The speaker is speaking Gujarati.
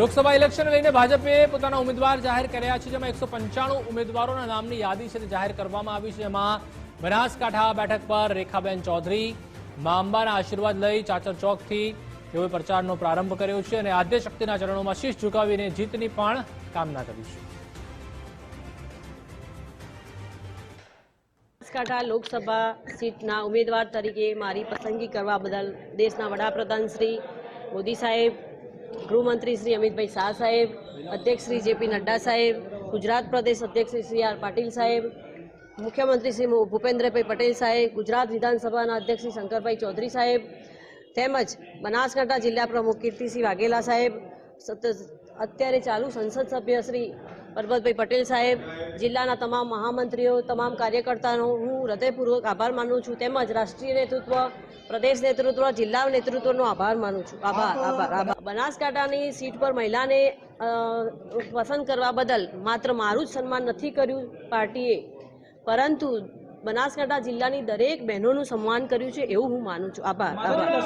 લોકસભા ઇલેક્શન લઈને ભાજપે પોતાના ઉમેદવાર જાહેર કર્યા છે, જેમાં એકસો પંચાણું ઉમેદવારોના નામની યાદી છે તે જાહેર કરવામાં આવી છે. જેમાં બનાસકાંઠા બેઠક પર રેખાબેન ચૌધરી મા અંબાના આશીર્વાદ લઈ ચાચર ચોકથી તેઓએ પ્રચારનો પ્રારંભ કર્યો છે અને આદ્ય શક્તિના ચરણોમાં શીશ ઝુકાવીને જીતની પણ કામના કરી છે. બનાસકાંઠા લોકસભા સીટના ઉમેદવાર તરીકે મારી પસંદગી કરવા બદલ દેશના વડાપ્રધાન શ્રી મોદી સાહેબ ગૃહમંત્રી શ્રી અમિતભાઈ શાહ સાહેબ, અધ્યક્ષ શ્રી જેપી નડ્ડા સાહેબ, ગુજરાત પ્રદેશ અધ્યક્ષ શ્રી સી આર પાટીલ સાહેબ, મુખ્યમંત્રી શ્રી ભૂપેન્દ્રભાઈ પટેલ સાહેબ, ગુજરાત વિધાનસભાના અધ્યક્ષ શ્રી શંકરભાઈ ચૌધરી સાહેબ, તેમજ બનાસકાંઠા જિલ્લા પ્રમુખ કીર્તિસિંહ વાઘેલા સાહેબ અત્યારે ચાલુ સંસદ સભ્ય શ્રી પરબતભાઈ પટેલ સાહેબ, જિલ્લાના તમામ મહામંત્રીઓ, તમામ કાર્યકર્તાનો હું હૃદયપૂર્વક આભાર માનું છું. તેમજ રાષ્ટ્રીય નેતૃત્વ, પ્રદેશ નેતૃત્વ જિલ્લા નેતૃત્વનો આભાર માનું છું. આભાર આભાર આભાર. બનાસકાંઠાની સીટ પર મહિલાને પસંદ કરવા બદલ માત્ર મારું જ સન્માન નથી કર્યું પાર્ટીએ, પરંતુ બનાસકાંઠા જિલ્લાની દરેક બહેનોનું સન્માન કર્યું છે એવું હું માનું છું. આભાર આભાર.